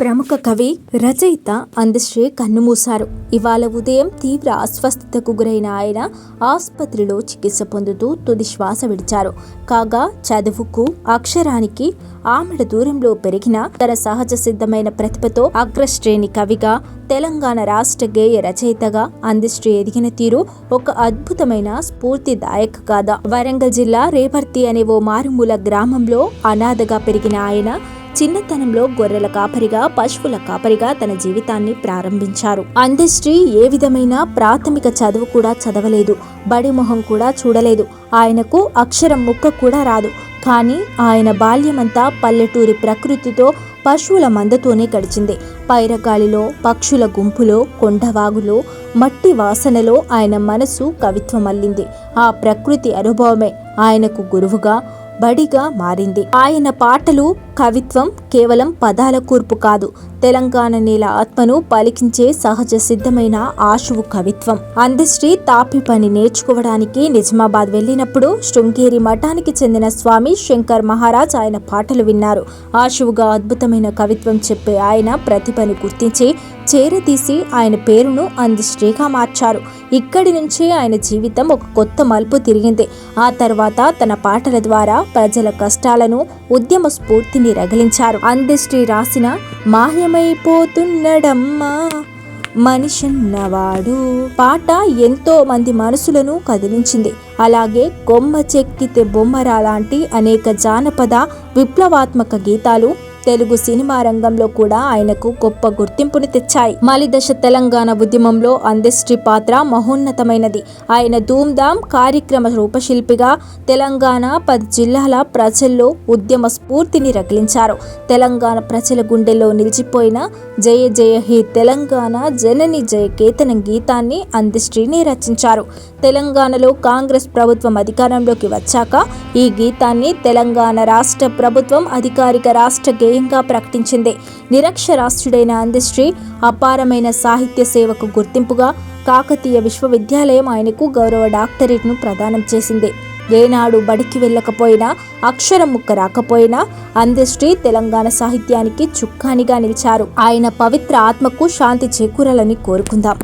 ప్రముఖ కవి రచయిత అందశ్రీ కన్నుమూశారు. ఇవాళ ఉదయం తీవ్ర అస్వస్థతకు గురైన ఆయన ఆసుపత్రిలో చికిత్స పొందుతూ తుది శ్వాస విడిచారు. కాగా చదువుకు అక్షరానికి ఆమెడ దూరంలో పెరిగిన తన సహజ సిద్ధమైన ప్రతిభతో అగ్రశ్రేణి కవిగా తెలంగాణ రాష్ట్ర గేయ రచయితగా అందశ్రీ ఎదిగిన తీరు ఒక అద్భుతమైన స్ఫూర్తిదాయక గాథ. వరంగల్ జిల్లా రేపర్తి అనే ఓ మారుమూల గ్రామంలో అనాథగా పెరిగిన ఆయన చిన్నతనంలో గొర్రెల కాపరిగా పశువుల కాపరిగా తన జీవితాన్ని ప్రారంభించారు. అందశ్రీ ఏ విధమైన ప్రాథమిక చదువు కూడా చదవలేదు. బడి మొహం కూడా చూడలేదు. ఆయనకు అక్షరం ముక్క కూడా రాదు. కానీ ఆయన బాల్యమంతా పల్లెటూరి ప్రకృతితో పశువుల మందతోనే గడిచింది. పైరగాలిలో పక్షుల గుంపులో కొండవాగులో మట్టి వాసనలో ఆయన మనసు కవిత్వం అల్లింది ఆ ప్రకృతి అనుభవమే ఆయనకు గురువుగా బడిగా మారింది. ఆయన పాటలు కవిత్వం కేవలం పదాల కూర్పు కాదు. తెలంగాణ నేల ఆత్మను పలికించే సహజ సిద్ధమైన ఆశువు కవిత్వం. అందశ్రీ తాపి పని నేర్చుకోవడానికి నిజామాబాద్ వెళ్ళినప్పుడు శృంగేరి మఠానికి చెందిన స్వామి శంకర్ మహారాజ్ ఆయన పాటలు విన్నారు. ఆశువుగా అద్భుతమైన కవిత్వం చెప్పే ఆయన ప్రతిభను గుర్తించి చేరతీసి ఆయన పేరును అందశ్రీగా మార్చారు. ఇక్కడి నుంచే ఆయన జీవితం ఒక కొత్త మలుపు తిరిగింది. ఆ తర్వాత తన పాటల ద్వారా ప్రజల కష్టాలను ఉద్యమ స్ఫూర్తిని రగిలించారు. అందశ్రీ రాసిన మాయమైపోతున్నడమ్మా మనిషన్నవాడు. పాట ఎంతో మంది మనసులను కదిలించింది. అలాగే కొమ్మ చెక్కితే బొమ్మరా లాంటి అనేక జానపద విప్లవాత్మక గీతాలు తెలుగు సినిమా రంగంలో కూడా ఆయనకు గొప్ప గుర్తింపుని తెచ్చాయి. మలిదశ తెలంగాణ ఉద్యమంలో అందశ్రీ పాత్ర మహోన్నతమైనది. ఆయన ధూమ్ధామ్ కార్యక్రమ రూపశిల్పిగా తెలంగాణ పది జిల్లాల ప్రజల్లో ఉద్యమ స్ఫూర్తిని రగిలించారు. తెలంగాణ ప్రజల గుండెల్లో నిలిచిపోయిన జయ జయ హే తెలంగాణ జనని జయ కేతనం గీతాన్ని అందశ్రీని రచించారు. తెలంగాణలో కాంగ్రెస్ ప్రభుత్వం అధికారంలోకి వచ్చాక ఈ గీతాన్ని తెలంగాణ రాష్ట్ర ప్రభుత్వం అధికారిక రాష్ట్ర స్వయంగా ప్రకటించింది. నిరక్షరాస్యుడైన అందశ్రీ అపారమైన సాహిత్య సేవకు గుర్తింపుగా కాకతీయ విశ్వవిద్యాలయం ఆయనకు గౌరవ డాక్టరేట్ను ప్రదానం చేసింది. ఏనాడు బడికి వెళ్ళకపోయినా అక్షరం ముక్క రాకపోయినా అందశ్రీ తెలంగాణ సాహిత్యానికి చుక్కానిగా నిలిచారు. ఆయన పవిత్ర ఆత్మకు శాంతి చేకూరాలని కోరుకుందాం.